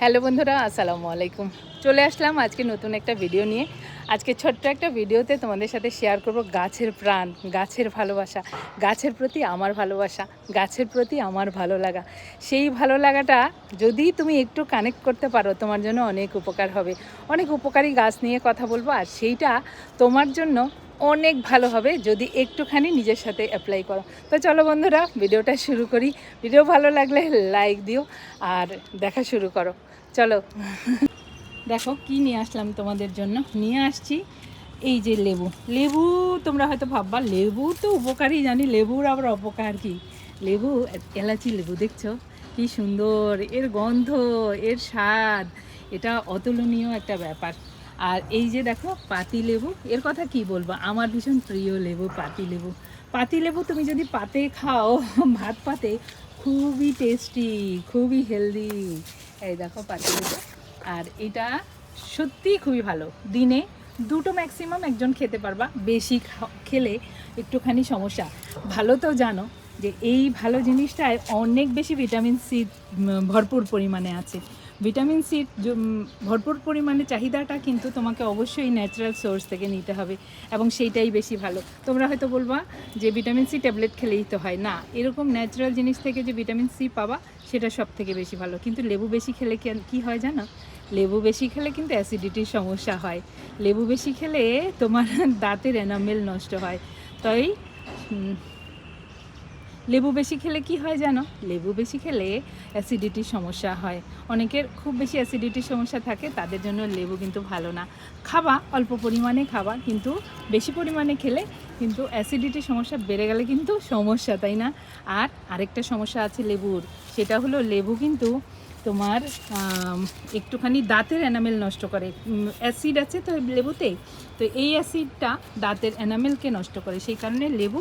Hello বন্ধুরা, আসসালামু আলাইকুম। চলে আসলাম আজকে নতুন একটা ভিডিও নিয়ে। আজকে ছোট্ট একটা ভিডিওতে তোমাদের সাথে শেয়ার করব গাছের প্রাণ, গাছের ভালোবাসা, গাছের প্রতি আমার ভালোবাসা, গাছের প্রতি আমার ভালো লাগা। সেই ভালো লাগাটা যদি তুমি একটু কানেক্ট করতে পারো, তোমার জন্য অনেক উপকার হবে। অনেক উপকারী গাছ নিয়ে কথা বলব, আর সেইটা তোমার জন্য অনেক ভালো হবে যদি একটুখানি নিজের সাথে অ্যাপ্লাই করো। তো চলো বন্ধুরা, ভিডিওটা শুরু করি। ভিডিও ভালো লাগলে লাইক দিও আর দেখা শুরু করো। চলো। দেখো কি নিয়ে আসলাম তোমাদের জন্য। নিয়ে আসছি এই যে লেবু। লেবু তোমরা হয়তো ভাববা, লেবু তো উপকারই জানি। লেবুর আবার অপকার কি? লেবু, এলাচি লেবু দেখছ? কি সুন্দর। এর গন্ধ, এর স্বাদ, এটা অতুলনীয় একটা ব্যাপার। আর এই যে দেখো, পাতি লেবু, এর কথা কি বলব? আমার ভীষণ প্রিয় লেবু, পাতি লেবু। পাতি লেবু তুমি যদি পাতে খাও, ভাত পাতে, খুবই টেস্টি খুবই হেলদি এই দেখো পাতি লেবু। আর এটা সত্যিই খুবই ভালো। দিনে দুটো ম্যাক্সিমাম একজন খেতে পারবা। বেশি খেলে একটুখানি সমস্যা। ভালো তো জানো যে এই ভালো জিনিসটায় অনেক বেশি ভিটামিন সি ভরপুর পরিমাণে আছে। ভিটামিন সি ভরপুর পরিমাণে চাহিদাটা কিন্তু তোমাকে অবশ্যই ন্যাচারাল সোর্স থেকে নিতে হবে এবং সেইটাই বেশি ভালো। তোমরা হয়তো বলবা যে ভিটামিন সি ট্যাবলেট খেলেই তো হয়। না, এরকম ন্যাচারাল জিনিস থেকে যে ভিটামিন সি পাবা, সেটা সব থেকে বেশি ভালো। কিন্তু লেবু বেশি খেলে কি- হয় জানো? লেবু বেশি খেলে কিন্তু অ্যাসিডিটির সমস্যা হয়। লেবু বেশি খেলে তোমার দাঁতের এনামেল নষ্ট হয়। তাই লেবু বেশি খেলে কি হয় জানো? লেবু বেশি খেলে অ্যাসিডিটির সমস্যা হয়। অনেকের খুব বেশি অ্যাসিডিটির সমস্যা থাকে, তাদের জন্য লেবু কিন্তু ভালো না। খাবা, অল্প পরিমাণে খাবা, কিন্তু বেশি পরিমাণে খেলে কিন্তু অ্যাসিডিটির সমস্যা বেড়ে গেলে কিন্তু সমস্যা, তাই না? আর আরেকটা সমস্যা আছে লেবুর, সেটা হলো লেবু কিন্তু তোমার একটুখানি দাঁতের এনামেল নষ্ট করে। অ্যাসিড আছে তো লেবুতে, তো এই অ্যাসিডটা দাঁতের এনামেলকে নষ্ট করে। সেই কারণে লেবু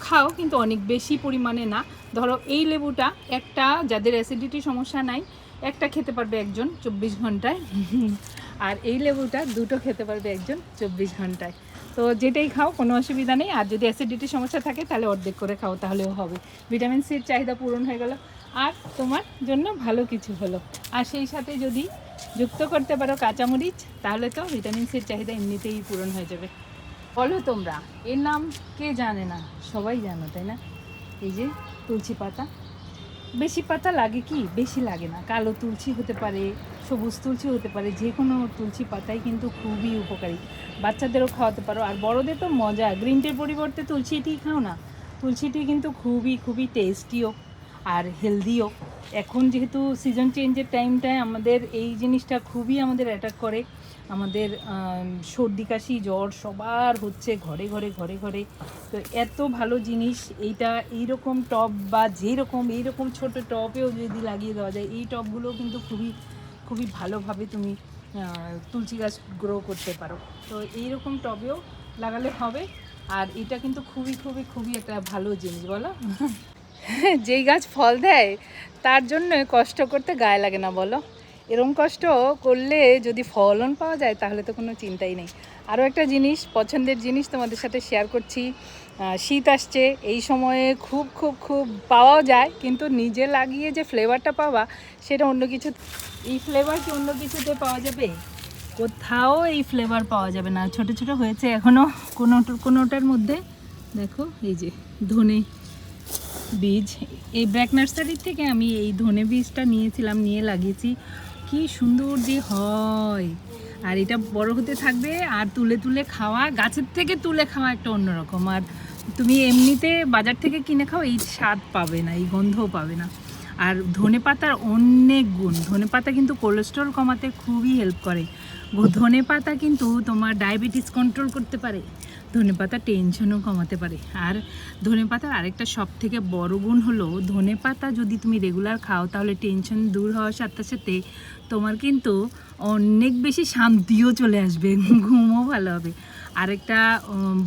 খাও, কিন্তু অনেক বেশি পরিমাণে না। ধরো, এই লেবুটা একটা, যাদের অ্যাসিডিটি সমস্যা নাই, একটা খেতে পারবে একজন চব্বিশ ঘন্টায়। আর এই লেবুটা দুটো খেতে পারবে একজন চব্বিশ ঘন্টায়। তো যেটাই খাও, কোনো অসুবিধা নেই। আর যদি অ্যাসিডিটির সমস্যা থাকে, তাহলে অর্ধেক করে খাও, তাহলেও হবে। ভিটামিন সির চাহিদা পূরণ হয়ে গেল। আর তোমার জন্য ভালো কিছু হলো। আর সেই সাথে যদি যুক্ত করতে পারো কাঁচামরিচ, তাহলে তো ভিটামিন সির চাহিদা এমনিতেই পূরণ হয়ে যাবে। বলো তোমরা, এর নাম কে জানে না? সবাই জানো, তাই না? এই যে তুলসী পাতা। বেশি পাতা লাগে কি? বেশি লাগে না। কালো তুলসী হতে পারে, সবুজ তুলসী হতে পারে, যে কোনো তুলসী পাতাই কিন্তু খুবই উপকারী। বাচ্চাদেরও খাওয়াতে পারো। আর বড়দের তো মজা। গ্রিন টির পরিবর্তে তুলসী টি খাও না। তুলসী টি কিন্তু খুবই খুবই টেস্টিও আর হেলদিও এখন যেহেতু সিজন চেঞ্জের টাইমটায় আমাদের এই জিনিসটা খুবই আমাদের অ্যাটাক করে। আমাদের সর্দি, কাশি, জ্বর সবার হচ্ছে ঘরে ঘরে ঘরে ঘরে। তো এত ভালো জিনিস, এইটা এইরকম টব বা যেরকম, এইরকম ছোট টবেও যদি লাগিয়ে দেওয়া যায়, এই টবগুলো কিন্তু খুবই খুবই ভালোভাবে তুমি তুলসী গাছ গ্রো করতে পারো। তো এইরকম টবেও লাগালে হবে। আর এটা কিন্তু খুবই খুবই খুবই একটা ভালো জিনিস, বলো? যেই গাছ ফল দেয়, তার জন্য কষ্ট করতে গায়ে লাগে না, বলো। এরম কষ্ট করলে যদি ফলন পাওয়া যায়, তাহলে তো কোনো চিন্তাই নেই। আরও একটা জিনিস, পছন্দের জিনিস তোমাদের সাথে শেয়ার করছি। শীত আসছে, এই সময়ে খুব খুব খুব পাওয়াও যায়, কিন্তু নিজে লাগিয়ে যে ফ্লেভারটা পাওয়া, সেটা অন্য কিছু, এই ফ্লেভার কি অন্য কিছুতে পাওয়া যাবে? কোথাও এই ফ্লেভার পাওয়া যাবে না। ছোট ছোট হয়েছে এখনও কোনো কোনোটার মধ্যে, দেখো, এই যে, ধনে বীজ। এই ব্র্যাক নার্সারির থেকে আমি এই ধনে বীজটা নিয়েছিলাম, নিয়ে লাগিয়েছি। কি সুন্দর যে হয়। আর এটা বড় হতে থাকবে আর তুলে তুলে খাওয়া, গাছের থেকে তুলে খাওয়া একটা অন্যরকম। আর তুমি এমনিতে বাজার থেকে কিনে খাও, এই স্বাদ পাবে না, এই গন্ধও পাবে না। আর ধনে পাতার অনেক গুণ। ধনে পাতা কিন্তু কোলেস্ট্রল কমাতে খুবই হেল্প করে। ধনে পাতা কিন্তু তোমার ডায়াবেটিস কন্ট্রোল করতে পারে। ধনে পাতা টেনশনও কমাতে পারে। আর ধনে পাতার আরেকটা সব থেকে বড় গুণ হলো ধনে পাতা যদি তুমি রেগুলার খাও, তাহলে টেনশন দূর হওয়ার সাথে সাথে তোমার কিন্তু অনেক বেশি শান্তিও চলে আসবে, ঘুমও ভালো হবে। আরেকটা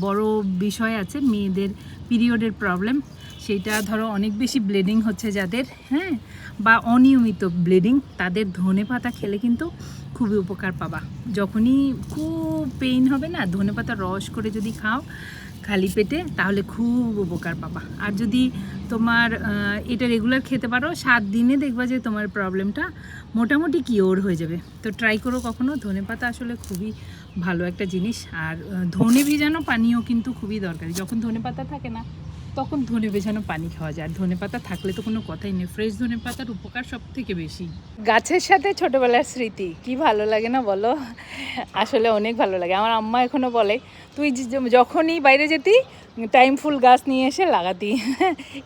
বড় বিষয় আছে মেয়েদের পিরিয়ডের প্রবলেম সেটা ধরো অনেক বেশি ব্লিডিং হচ্ছে যাদের হ্যাঁ? বা অনিয়মিত ব্লিডিং তাদের ধনে পাতা খেলে কিন্তু খুবই উপকার পাবা। যখনই খুব পেইন হবে না, ধনে পাতা রস করে যদি খাও খালি পেটে, তাহলে খুব উপকার পাবা। আর যদি তোমার এটা রেগুলার খেতে পারো, সাত দিনে দেখবা যে তোমার প্রবলেমটা মোটামুটি কিওর হয়ে যাবে। তো ট্রাই করো কখনো, ধনে পাতা আসলে খুবই ভালো একটা জিনিস। আর ধনে ভিজানো পানীয় কিন্তু খুবই দরকারি। যখন ধনে পাতা থাকে না তখন ধনে ভেজানো পানি খাওয়া যায়। ধনে পাতা থাকলে তো কোনো কথাই নেই। ফ্রেশ ধনে পাতার উপকার সব থেকে বেশি। গাছের সাথে ছোটবেলার স্মৃতি, কি ভালো লাগে না বলো? আসলে অনেক ভালো লাগে। আমার আম্মা এখনও বলে, তুই যখনই বাইরে যেতি, টাইম ফুল গাছ নিয়ে এসে লাগাতি।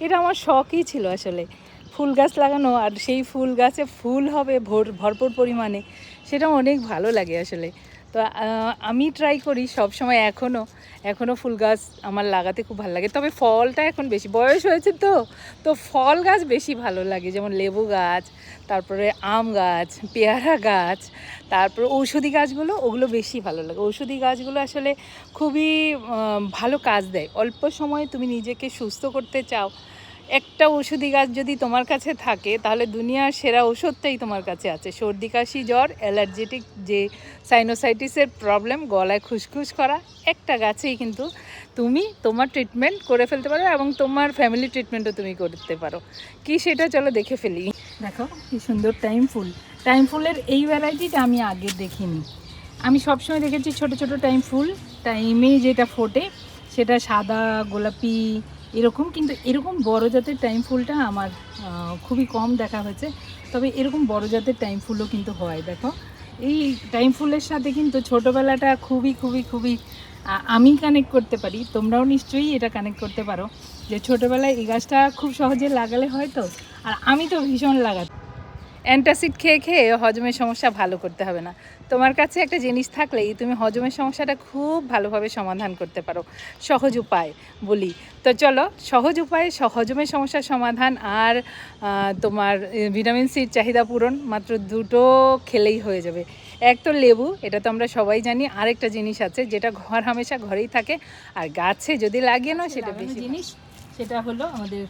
এটা আমার শখই ছিল আসলে। ফুল গাছ লাগানো আর সেই ফুল গাছে ফুল হবে ভোর, ভরপুর পরিমাণে, সেটা অনেক ভালো লাগে আসলে। তো আমি ট্রাই করি সব সময় এখনও এখনও ফুল গাছ আমার লাগাতে খুব ভালো লাগে। তবে ফলটা এখন বেশি, বয়স হয়েছে তো তো ফল গাছ বেশি ভালো লাগে। যেমন লেবু গাছ, তারপরে আম গাছ, পেয়ারা গাছ, তারপর ঔষধি গাছগুলো, ওগুলো বেশি ভালো লাগে। ঔষধি গাছগুলো আসলে খুবই ভালো কাজ দেয়। অল্প সময়ে তুমি নিজেকে সুস্থ করতে চাও একটা ওষুধি গাছ যদি তোমার কাছে থাকে, তাহলে দুনিয়ার সেরা ওষুধটাই তোমার কাছে আছে। সর্দি, কাশি, জ্বর, অ্যালার্জেটিক যে সাইনোসাইটিসের প্রবলেম গলায় খুসখুস করা, একটা গাছেই কিন্তু তুমি তোমার ট্রিটমেন্ট করে ফেলতে পারো এবং তোমার ফ্যামিলি ট্রিটমেন্টও তুমি করতে পারো। কি সেটা চলো দেখে ফেলি। দেখো, কি সুন্দর টাইম ফুল। টাইম ফুলের এই ভ্যারাইটিটা আমি আগে দেখিনি। আমি সবসময় দেখেছি ছোট ছোট টাইম ফুল। টাইমে যেটা ফোটে, সেটা সাদা, গোলাপি এরকম কিন্তু এরকম বড় জাতের টাইম ফুলটা আমার খুবই কম দেখা হয়েছে। তবে এরকম বড় জাতের টাইম ফুলও কিন্তু হয়, দেখো। এই টাইম ফুলের সাথে কিন্তু ছোটোবেলাটা খুবই খুবই খুবই আমি কানেক্ট করতে পারি। তোমরাও নিশ্চয়ই এটা কানেক্ট করতে পারো। যে ছোটোবেলায় এই গাছটা খুব সহজে লাগালে হয়তো আর আমি তো ভীষণ লাগাই অ্যান্টাসিড খেয়ে খেয়ে হজমের সমস্যা ভালো করতে হবে না। তোমার কাছে একটা জিনিস থাকলেই তুমি হজমের সমস্যাটা খুব ভালোভাবে সমাধান করতে পারো। সহজ উপায় বলি। তো চলো সহজ উপায়ে স- হজমের সমস্যার সমাধান আর তোমার ভিটামিন সির চাহিদা পূরণ মাত্র দুটো খেলেই হয়ে যাবে। এক তো লেবু এটা তো আমরা সবাই জানি। আরেকটা জিনিস আছে যেটা ঘর হামেশা ঘরেই থাকে। আর গাছে যদি লাগিয়ে নাও সেটা বেশি জিনিস সেটা হলো আমাদের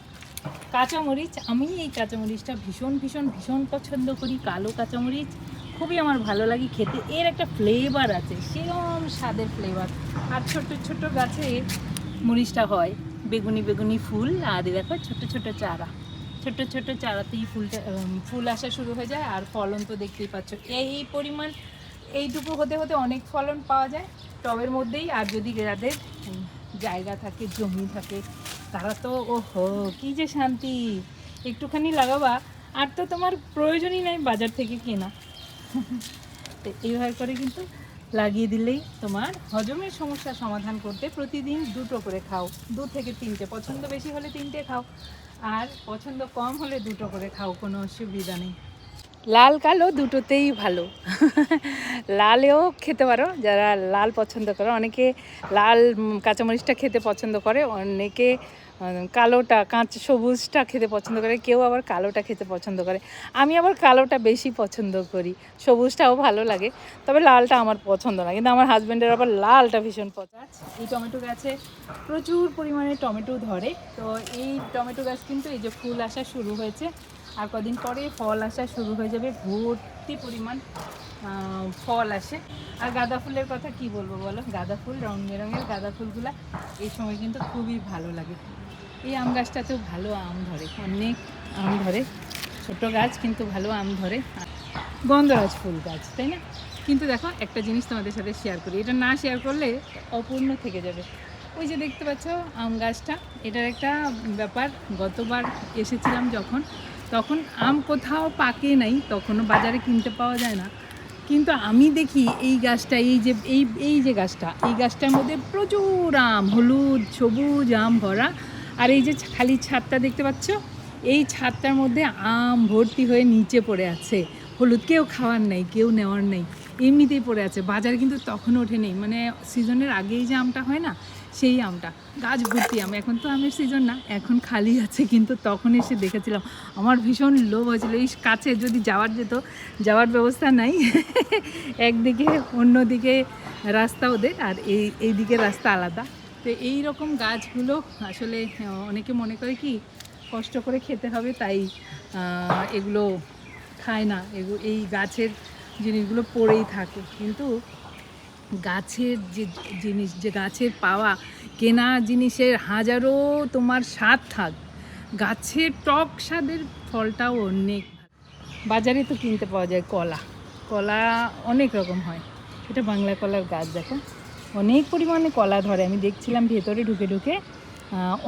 কাঁচামরিচ আমি এই কাঁচামরিচটা ভীষণ ভীষণ ভীষণ পছন্দ করি, কালো কাঁচামরিচ। খুবই আমার ভালো লাগে খেতে। এর একটা ফ্লেভার আছে, সেরম স্বাদের ফ্লেভার আর ছোট্ট ছোট্ট গাছে মরিচটা হয়, বেগুনি বেগুনি ফুল, আর দেখো ছোট্ট ছোট্ট চারা। ছোট্ট ছোট্ট চারাতেই ফুলটা ফুল আসা শুরু হয়ে যায়, আর ফলন তো দেখতেই পাচ্ছ। এই পরিমাণ, এইটুকু হতে হতে অনেক ফলন পাওয়া যায় টবের মধ্যেই, আর যদি যাদের জায়গা থাকে, জমি থাকে তারা তো ও হো কী যে শান্তি। একটুখানি লাগাবা, আর তো তোমার প্রয়োজনই নাই বাজার থেকে কেনা। তো এইভাবে করে কিন্তু লাগিয়ে দিলেই তোমার হজমের সমস্যার সমাধান করতে প্রতিদিন দুটো করে খাও। দু থেকে তিনটে, পছন্দ বেশি হলে তিনটে খাও, আর পছন্দ কম হলে দুটো করে খাও, কোনো অসুবিধা নেই। লাল কালো দুটোতেই ভালো। লালেও খেতে পারো, যারা লাল পছন্দ করে, অনেকে লাল কাঁচামরিচটা খেতে পছন্দ করে, অনেকে কালোটা, কাঁচ, সবুজটা খেতে পছন্দ করে, কেউ আবার কালোটা খেতে পছন্দ করে। আমি আবার কালোটা বেশি পছন্দ করি, সবুজটাও ভালো লাগে, তবে লালটা আমার পছন্দ না, কিন্তু আমার হাজব্যান্ডের আবার লালটা ভীষণ পছন্দ। এই টমেটো গাছে প্রচুর পরিমাণে টমেটো ধরে, তো এই টমেটো গাছ কিন্তু এই যে ফুল আসা শুরু হয়েছে আর কদিন পরে ফল আসা শুরু হয়ে যাবে, ভর্তি পরিমাণ ফল আসে। আর গাঁদা ফুলের কথা কি বলব বলো? গাঁদা ফুল রঙ বেরঙের গাঁদা ফুলগুলা এই সময় কিন্তু খুবই ভালো লাগে। এই আম গাছটাতেও ভালো আম ধরে, অনেক আম ধরে। ছোট গাছ, কিন্তু ভালো আম ধরে। গন্ধরাজ ফুল গাছ, তাই না? কিন্তু দেখো, একটা জিনিস তোমাদের সাথে শেয়ার করি। এটা না শেয়ার করলে অপূর্ণ থেকে যাবে। ওই যে দেখতে পাচ্ছ আম গাছটা, এটার একটা ব্যাপার। গতবার এসেছিলাম যখন তখন আম কোথাও পাকে নাই, তখনও বাজারে কিনতে পাওয়া যায় না। কিন্তু আমি দেখি এই গাছটা, এই যে, এই এই যে গাছটা, এই গাছটার মধ্যে প্রচুর আম, হলুদ, সবুজ আম ভরা। আর এই যে খালি ছাদটা দেখতে পাচ্ছ? এই ছাদটার মধ্যে আম ভর্তি হয়ে নিচে পড়ে আছে। হলুদ কেউ খাওয়ার নেই, কেউ নেওয়ার নেই, এমনিতেই পড়ে আছে। বাজারে কিন্তু তখন ওঠে নেই। মানে সিজনের আগেই যে আমটা হয় না সেই আমটা। গাছ ভর্তি আম। এখন তো আমের সিজন না, এখন খালি আছে, কিন্তু তখন এসে দেখেছিলাম, আমার ভীষণ লোভ হয়েছিল। এই কাছে যদি যাওয়ার যেত, যাওয়ার ব্যবস্থা নাই। একদিকে, অন্যদিকে রাস্তা ওদের, আর এই এই দিকে রাস্তা আলাদা। তো এই রকম গাছগুলো আসলে অনেকে মনে করে কি, কষ্ট করে খেতে হবে, তাই এগুলো খায় না। এই গাছের জিনিসগুলো পড়েই থাকে। কিন্তু গাছের যে জিনিস, যে গাছের পাওয়া, কেনা জিনিসের হাজারো তোমার স্বাদ থাক। গাছের টক স্বাদের ফলটাও অনেক বাজারে তো কিনতে পাওয়া যায় কলা। কলা অনেক রকম হয়। এটা বাংলা কলার গাছ, দেখো। অনেক পরিমাণে কলা ধরে। আমি দেখছিলাম ভেতরে ঢুকে ঢুকে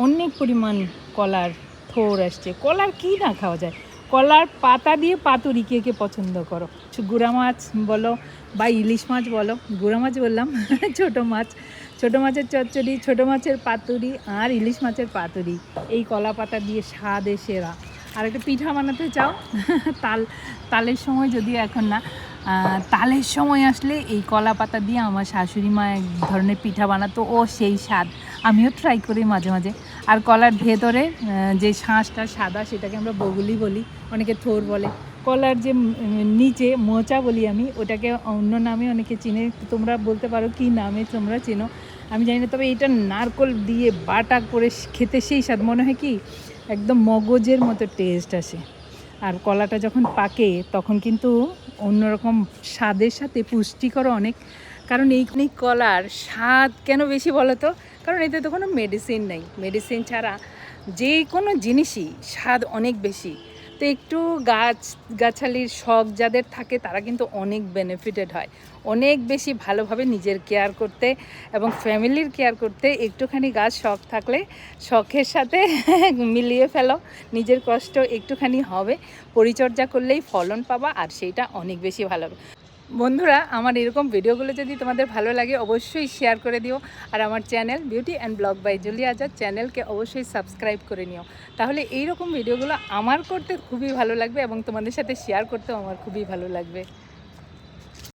অনেক পরিমাণ কলার থোর আসছে। কলার কি না খাওয়া যায়? কলার পাতা দিয়ে পাতুরি কে কে পছন্দ করো? গুড়া মাছ বলো বা ইলিশ মাছ বলো। গুড়া মাছ বললাম, ছোট মাছ। ছোট মাছের চচ্চড়ি, ছোট মাছের পাতুরি আর ইলিশ মাছের পাতুরি। এই কলা পাতা দিয়ে স্বাদ সেরা। আর একটা পিঠা বানাতে চাও? তাল, তালের সময় যদিও এখন না তালের সময় আসলে এই কলা পাতা দিয়ে আমার শাশুড়ি মা এক ধরনের পিঠা বানাতো, ও সেই স্বাদ। আমিও ট্রাই করি মাঝে মাঝে। আর কলার ভেতরে যে শাঁসটা সাদা সেটাকে আমরা বগুলি বলি, অনেকে থোর বলে। কলার যে নিচে মোচা বলি আমি, ওটাকে অন্য নামে অনেকে চিনে, তোমরা বলতে পারো কি নামে তোমরা চেনো। আমি জানি না, তবে এটা নারকল দিয়ে বাটা করে খেতে সেই স্বাদ। মনে হয় কি, একদম মগজের মতো টেস্ট আসে। আর কলাটা যখন পাকে, তখন কিন্তু অন্যরকম স্বাদের সাথে পুষ্টিকর অনেক কারণ এই এই কলার স্বাদ কেন বেশি বলো তো কারণ এতে তো কোনো মেডিসিন নেই। মেডিসিন ছাড়া যে কোনো জিনিসই স্বাদ অনেক বেশি। তো একটু গাছ, গাছালির শখ যাদের থাকে তারা কিন্তু অনেক বেনিফিটেড হয়। অনেক বেশি ভালোভাবে নিজের কেয়ার করতে এবং ফ্যামিলির কেয়ার করতে একটুখানি গাছ শখ থাকলে শখের সাথে মিলিয়ে ফেলো। নিজের কষ্ট একটুখানি হবে। পরিচর্যা করলেই ফলন পাবা আর সেইটা অনেক বেশি ভালো হবে। বন্ধুরা, আমার এরকম ভিডিওগুলো যদি তোমাদের ভালো লাগে, অবশ্যই শেয়ার করে দিও। আর আমার channel beauty and blog by Juli Azad চ্যানেলকে অবশ্যই সাবস্ক্রাইব করে নিও। তাহলে এই রকম ভিডিওগুলো আমার করতে খুবই ভালো লাগবে এবং তোমাদের সাথে শেয়ার করতেও আমার খুবই ভালো লাগবে।